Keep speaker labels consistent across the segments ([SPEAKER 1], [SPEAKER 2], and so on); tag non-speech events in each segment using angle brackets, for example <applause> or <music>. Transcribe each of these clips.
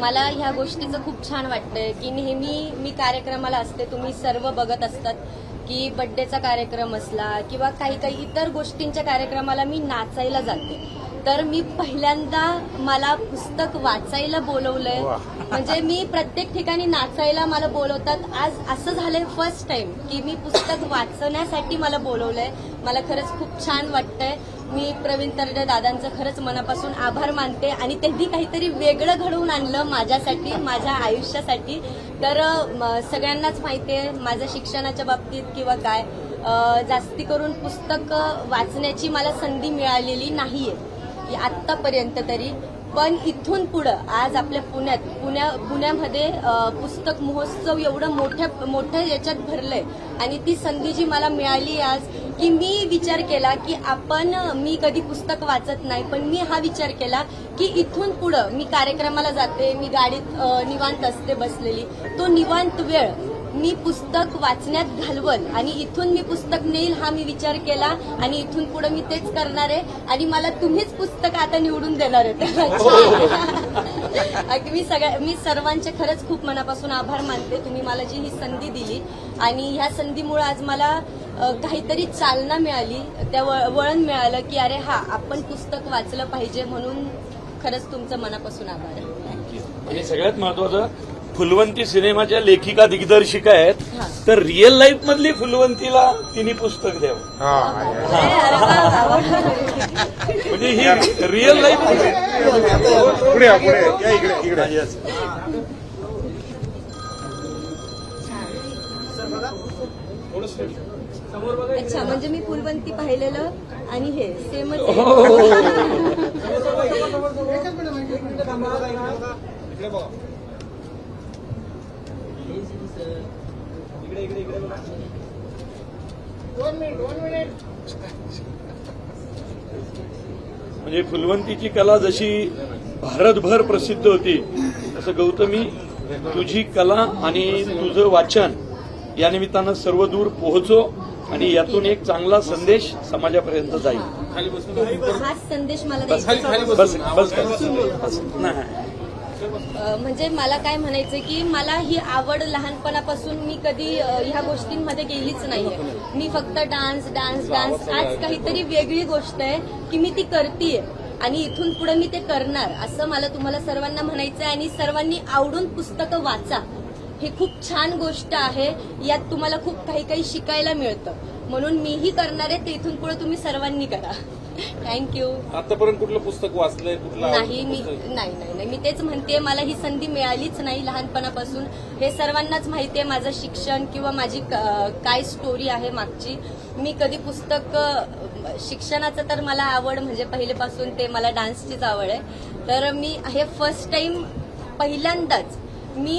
[SPEAKER 1] मला ह्या गोष्टीचं खूप छान वाटतंय की नेहमी मी कार्यक्रमाला असते तुम्ही सर्व बघत असतात की बड्डेचा कार्यक्रम असला किंवा काही काही इतर गोष्टींच्या कार्यक्रमाला मी नाचायला जाते. तर मी पहिल्यांदा मला पुस्तक वाचायला बोलवलंय. म्हणजे मी प्रत्येक ठिकाणी नाचायला मला बोलवतात. आज असं झालंय फर्स्ट टाइम की मी पुस्तक वाचण्यासाठी मला बोलवलंय. मला खरंच खूप छान वाटतंय. मी प्रवीण तरडे दादांचं खरंच मनापासून आभार मानते आणि त्यांनी काहीतरी वेगळं घडवून आणलं माझ्यासाठी माझ्या आयुष्यासाठी. तर सगळ्यांनाच माहिती आहे माझं शिक्षणाच्या बाबतीत किंवा काय जास्ती करून पुस्तक वाचण्याची मला संधी मिळालेली नाही आहे आत्तापर्यंत तरी. पण इथून पुढं आज आपल्या पुण्यात पुण्या पुण्यामध्ये पुस्तक महोत्सव एवढं मोठ्या मोठ्या याच्यात भरलंय आणि ती संधी जी मला मिळाली आज की मी विचार केला की आपण मी कधी पुस्तक वाचत नाही पण मी हा विचार केला की इथून पुढं मी कार्यक्रमाला जाते मी गाडीत निवांत असते बसलेली. तो निवांत वेळ मी पुस्तक वाचण्यात घालवल आणि इथून मी पुस्तक नेईल हा मी विचार केला आणि इथून पुढे मी तेच करणार आहे आणि मला तुम्हीच पुस्तक आता निवडून देणार आहे. मी सगळ्या मी सर्वांचे खरंच खूप मनापासून आभार मानते. तुम्ही मला जी ही संधी दिली आणि ह्या संधीमुळे आज मला काहीतरी चालना मिळाली. त्या वळण मिळालं की अरे हा आपण पुस्तक वाचलं पाहिजे म्हणून खरंच तुमचं मनापासून आभार आहे.
[SPEAKER 2] आणि सगळ्यात महत्वाचं फुलवंती सिनेमाच्या लेखिका दिग्दर्शिका आहेत.
[SPEAKER 1] हा.
[SPEAKER 2] तर रिअल लाईफ मधली फुलवंतीला तिने पुस्तक द्यावं. म्हणजे ही रिअल लाईफ
[SPEAKER 3] पुढे या, पुढे या. या इकडे इकडे.
[SPEAKER 1] अच्छा म्हणजे मी फुलवंती पाहिलेलं आणि हे सेमच <laughs>
[SPEAKER 2] म्हणजे फुलवंतीची कला जशी भारतभर प्रसिद्ध होती तसं गौतमी तुझी कला आणि तुझं वाचन या निमित्तानं सर्व दूर पोहोचो आणि यातून एक चांगला संदेश समाजापर्यंत जाईल.
[SPEAKER 1] हाच संदेश मला
[SPEAKER 2] बस. बस बस बस. नाही.
[SPEAKER 1] म्हणजे मला काय म्हणायचं की मला ही आवड लहानपणापासून मी कधी ह्या गोष्टींमध्ये गेलीच नाहीये. मी फक्त डान्स डान्स डान्स आज काहीतरी वेगळी गोष्ट आहे की मी ती करतीये. आणि इथून पुढे मी ते करणार असं मला तुम्हाला सर्वांना म्हणायचं आहे आणि सर्वांनी आवडून पुस्तकं वाचा. ही खूप छान गोष्ट आहे. यात तुम्हाला खूप काही काही शिकायला मिळतं. म्हणून मीही करणार आहे ते इथून पुढे तुम्ही सर्वांनी करा. थँक्यू
[SPEAKER 4] आतापर्यंत कुठलं पुस्तक वाचलंय कुठलं
[SPEAKER 1] नाही मी नाही नाही नाही. मी तेच म्हणते मला ही संधी मिळालीच नाही लहानपणापासून. हे सर्वांनाच माहिती आहे माझं शिक्षण किंवा माझी काय स्टोरी आहे मागची. मी कधी पुस्तक शिक्षणाचं तर मला आवड म्हणजे पहिलेपासून ते मला डान्सचीच आवड आहे. तर मी हे फर्स्ट टाइम पहिल्यांदाच मी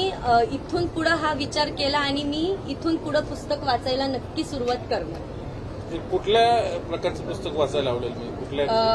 [SPEAKER 1] इथून पुढं हा विचार केला आणि मी इथून पुढं पुस्तक वाचायला नक्की सुरुवात करणार.
[SPEAKER 4] कुठल्या प्रकारचं पुस्तक वाचायला आवडेल? मी कुठल्या
[SPEAKER 1] अ,